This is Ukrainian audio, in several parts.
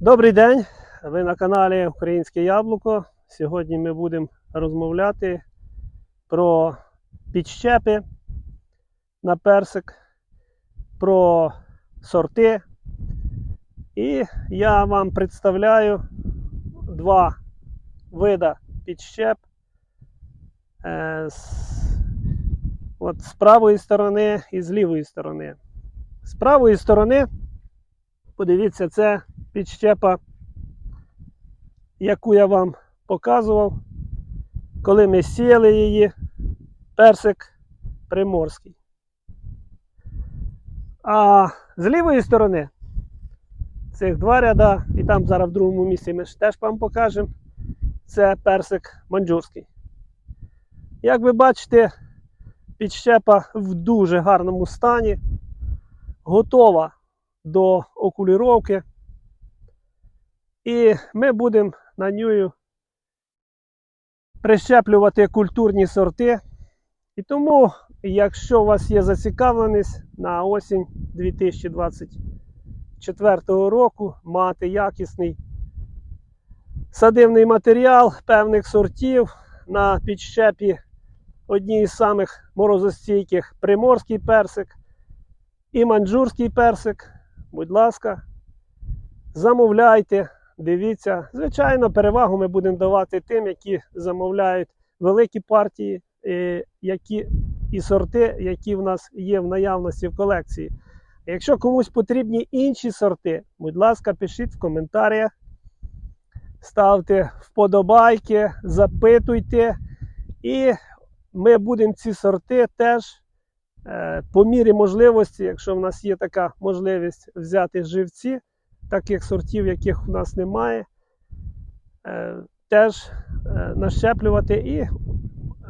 Добрий день! Ви на каналі Українське Яблуко. Сьогодні ми будемо розмовляти про підщепи на персик, про сорти. І я вам представляю два вида підщеп. Е, От з правої сторони і з лівої сторони. З правої сторони, подивіться, це підщепа, яку я вам показував, коли ми сіяли її, персик приморський. А з лівої сторони цих два ряда, і там зараз в другому місці ми теж вам покажемо, це персик манджурський. Як ви бачите, підщепа в дуже гарному стані, готова до окуліровки. І ми будемо на нього прищеплювати культурні сорти. І тому, якщо у вас є зацікавленість на осінь 2024 року мати якісний садивний матеріал певних сортів на підщепі одні із самих морозостійких приморський персик і манджурський персик, будь ласка, замовляйте. Дивіться, звичайно, перевагу ми будемо давати тим, які замовляють великі партії, е, які і сорти, які в нас є в наявності в колекції. Якщо комусь потрібні інші сорти, будь ласка, пишіть в коментарях, ставте вподобайки, запитуйте, і ми будемо ці сорти теж е, по мірі можливості, якщо в нас є така можливість взяти живці таких сортів, яких у нас немає, е, теж е, нащеплювати і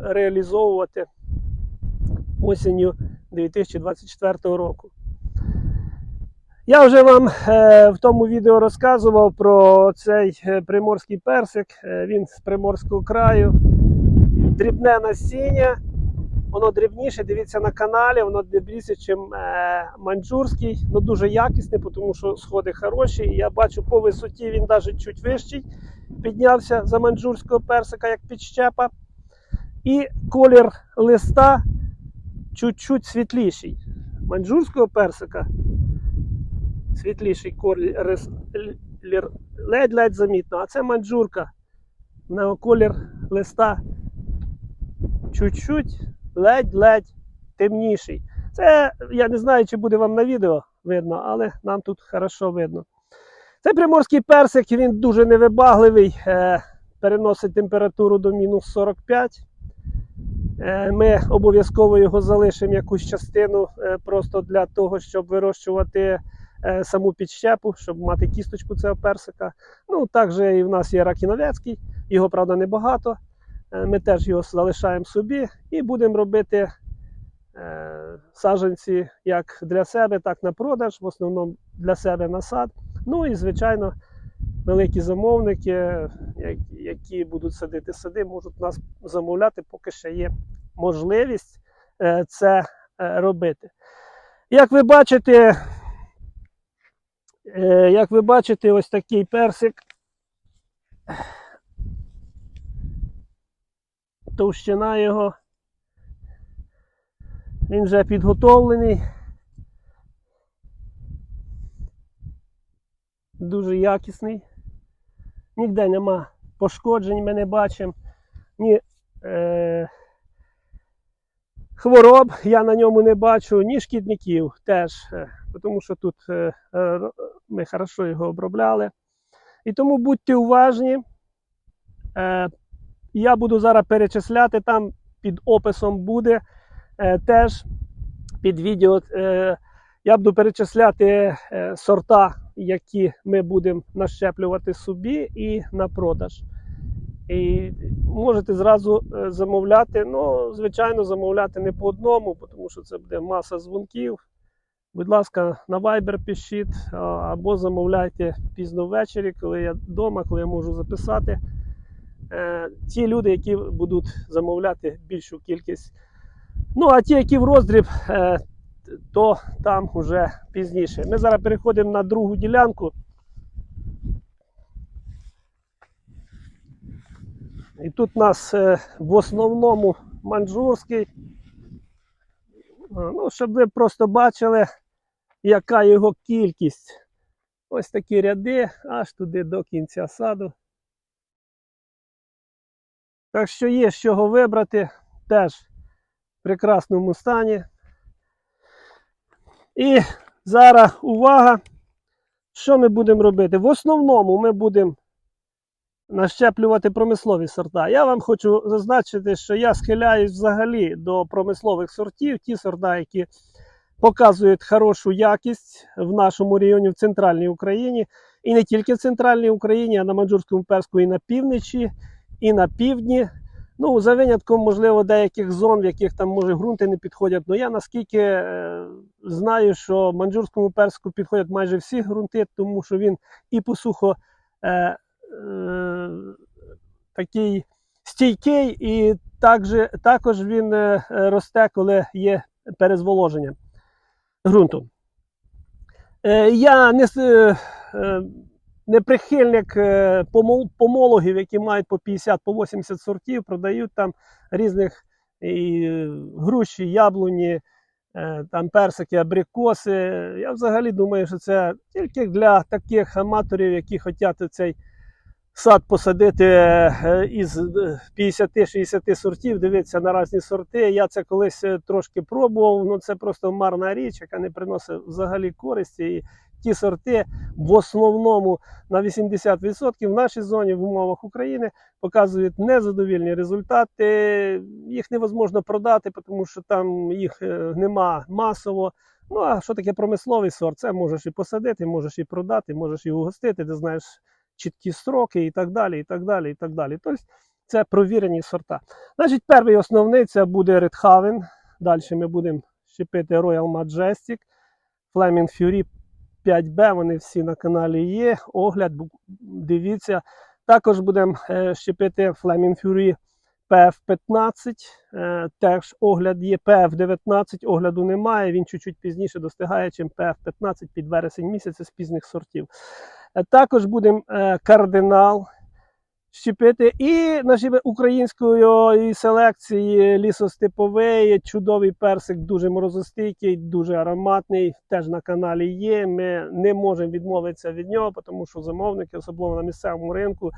реалізовувати осінню 2024 року. Я вже вам е, в тому відео розказував про цей приморський персик. Він з приморського краю. Дрібне насіння. Воно дрібніше, дивіться на каналі, воно дрібніше, ніж е, манджурський, ну дуже якісне, тому що сходи хороші. І я бачу по висоті він навіть чуть вищий піднявся за манджурського персика, як підщепа. І колір листа чуть-чуть світліший. Манджурського персика світліший колір ледь-ледь замітно. А це манджурка. Нього колір листа чуть-чуть ледь-ледь темніший. Це я не знаю, чи буде вам на відео видно, але нам тут хорошо видно. Цей приморський персик він дуже невибагливий, е, переносить температуру до мінус 45. Е, ми обов'язково його залишимо якусь частину е, просто для того, щоб вирощувати е, саму підщепу, щоб мати кісточку цього персика. Ну, також і в нас є ракіновецький, його, правда, небагато. Е, Ми теж його залишаємо собі і будемо робити е, саджанці як для себе, так на продаж, в основному для себе на сад. Ну і, звичайно, великі замовники, які будуть садити сади, можуть нас замовляти, поки ще є можливість е, це е, робити. Як ви бачите, е, як ви бачите, ось такий персик. Товщина його. Він вже підготовлений. Дуже якісний. Ніде нема пошкоджень, ми не бачимо. Ні е, хвороб я на ньому не бачу, ні шкідників теж. е, Тому що тут е, е, ми хорошо його обробляли. І тому будьте уважні. Е, я буду зараз перечисляти, там під описом буде е, теж під відео. Е, я буду перечисляти е, сорта, які ми будемо нащеплювати собі і на продаж. І можете зразу е, замовляти. Ну, звичайно, замовляти не по одному, тому що це буде маса дзвонків. Будь ласка, на Viber пишіть або замовляйте пізно ввечері, коли я вдома, коли я можу записати. Е, ті люди, які будуть замовляти більшу кількість. Ну, а ті, які в роздріб, е, то там вже пізніше. Ми зараз переходимо на другу ділянку. І тут у нас е, в основному манджурський. Ну, Щоб ви просто бачили, яка його кількість. Ось такі ряди аж туди до кінця саду. Так що є з чого вибрати, теж в прекрасному стані. І зараз увага, що ми будемо робити? В основному ми будемо нащеплювати промислові сорта. Я вам хочу зазначити, що я схиляюсь взагалі до промислових сортів, ті сорта, які показують хорошу якість в нашому регіоні в центральній Україні. І не тільки в центральній Україні, а на Манджурському перску і на півночі, і на півдні. Ну, за винятком, можливо, деяких зон, в яких там може ґрунти не підходять. Ну я наскільки е, знаю, що манджурському персику підходять майже всі ґрунти, тому що він і посухо е, е, такий стійкий, і також, також він е, росте, коли є перезволоження ґрунту. Е, я не, е, е, не прихильник е, помол- помологів, які мають по 50 по 80 сортів, продають там різних і е, груші, яблуні, е, там персики, абрикоси. Я взагалі думаю, що це тільки для таких аматорів, які хочуть цей сад посадити із е, 50-60 сортів, дивитися на різні сорти. Я це колись трошки пробував. Ну це просто марна річ, яка не приносить взагалі користі. І ті сорти в основному на 80% в нашій зоні в умовах України показують незадовільні результати. Їх невозможно продати, тому що там їх е, нема масово. Ну а що таке промисловий сорт? Це можеш і посадити, можеш і продати, можеш і угостити, ти знаєш чіткі строки і так далі. і так далі, і так далі. Тобто це провірені сорта. Значить, перший основний це буде Редхавен. Далі ми будемо щепити Royal Majestic, Flaming Fury 5B, вони всі на каналі є. Огляд, дивіться. Також будемо е, щепити Flaming Fury PF15. Е, теж огляд є PF19, огляду немає. Він чуть-чуть пізніше достигає, чим PF15 під вересень місяця з пізних сортів. Е, Також будемо кардинал щепити. І наші української селекції лісостеповий, чудовий персик, дуже морозостійкий, дуже ароматний. Теж на каналі є. Ми не можемо відмовитися від нього, тому що замовники, особливо на місцевому ринку,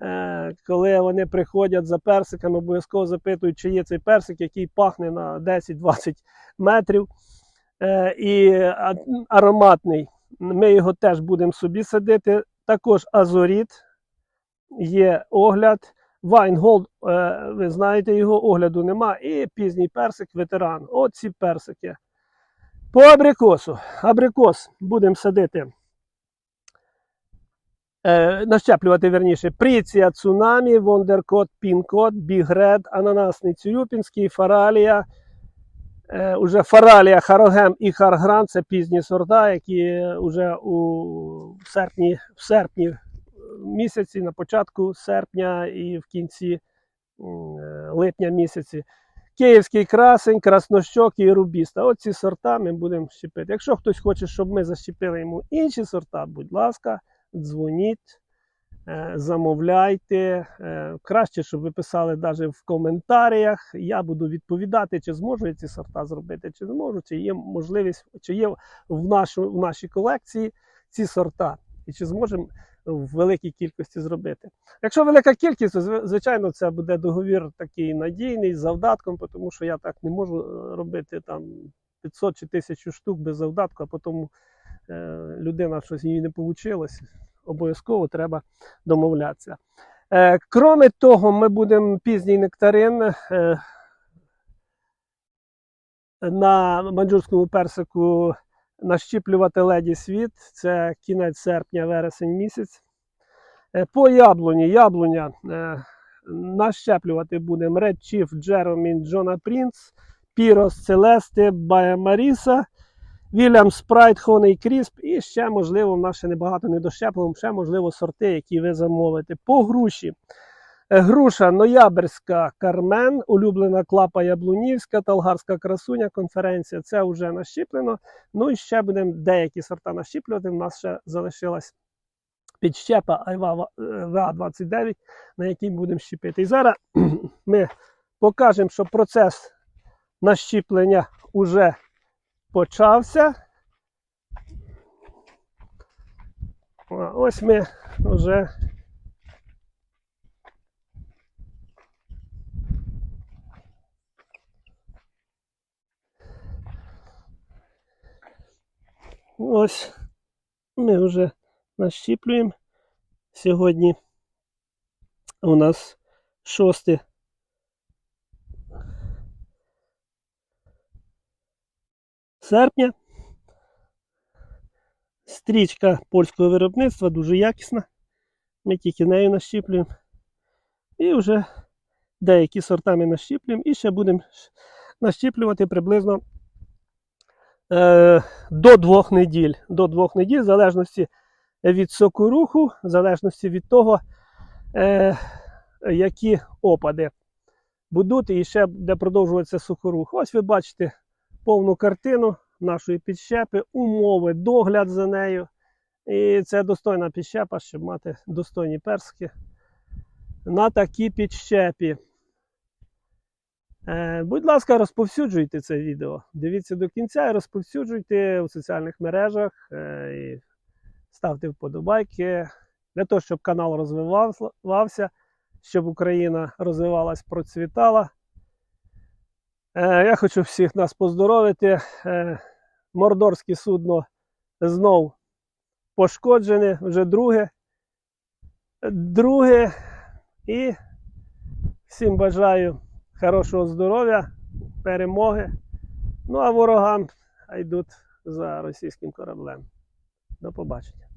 е, коли вони приходять за персиками, обов'язково запитують, чи є цей персик, який пахне на 10-20 метрів. Е, І ароматний. Ми його теж будемо собі садити. Також азоріт є огляд. Вайнголд, е, ви знаєте, його огляду нема. І пізній персик, ветеран. Оці персики. По абрикосу. Абрикос будемо садити. Е, нащеплювати верніше. Пріція, цунамі, Вондеркот, Пінкот, Бігред, Ананасний Цюрюпінський, Фаралія. Е, уже Фаралія, Харогем і Харгран це пізні сорта, які вже у серпні, в серпні місяці, на початку серпня і в кінці е, липня місяці. Київський красень, краснощок і рубіста. Оці сорта ми будемо щепити. Якщо хтось хоче, щоб ми защепили йому інші сорта, будь ласка, дзвоніть, е, замовляйте. Е, Краще, щоб ви писали навіть в коментарях. Я буду відповідати, чи зможу я ці сорта зробити, чи не можу, чи є можливість, чи є в, нашу, в нашій колекції ці сорта, і чи зможемо в великій кількості зробити. Якщо велика кількість, то звичайно це буде договір такий надійний з завдатком, тому що я так не можу е, робити там 500 чи 1000 штук без завдатку, а потім е, людина щось їй не вийшло. Обов'язково треба домовлятися. Е, кроме того, ми будемо пізній нектарин е, на манджурському персику нащіплювати леді світ. Це кінець серпня, вересень місяць. Е, По яблуні, яблуня е, нащеплювати будемо Red Chief, Джеромін, Джона Принц, Пірос, Целесте, Бая Маріса, Вільям Спрайт, Хоней Крісп і ще, можливо, в нас ще небагато не дощеплено, ще, можливо, сорти, які ви замовите. По груші. Е, Груша Ноябрьська Кармен, улюблена клапа Яблунівська, Талгарська красуня, конференція. Це вже нащіплено. Ну і ще будемо деякі сорта нащіплювати. У нас ще залишилась підщепа Айва ВА-29, на якій будемо щепити. І зараз ми покажемо, що процес нащіплення вже почався. Ось ми вже ось ми вже нащіплюємо. Сьогодні у нас 6 серпня. Стрічка польського виробництва дуже якісна. Ми тільки нею нащіплюємо. І вже деякі сорта ми нащіплюємо. І ще будемо нащіплювати приблизно до двох неділь. До двох неділь, в залежності від соку руху, в залежності від того, е, які опади будуть і ще буде продовжуватися сухорух. Ось ви бачите повну картину нашої підщепи, умови, догляд за нею. І це достойна підщепа, щоб мати достойні персики на такій підщепі. Е, будь ласка, розповсюджуйте це відео. Дивіться до кінця і розповсюджуйте у соціальних мережах. Е, і ставте вподобайки для того, щоб канал розвивався, щоб Україна розвивалась, процвітала. Е, я хочу всіх нас поздоровити. Мордорське судно знов пошкоджене, вже друге. Друге. І всім бажаю хорошого здоров'я, перемоги. Ну а ворогам йдуть за російським кораблем. До побачення.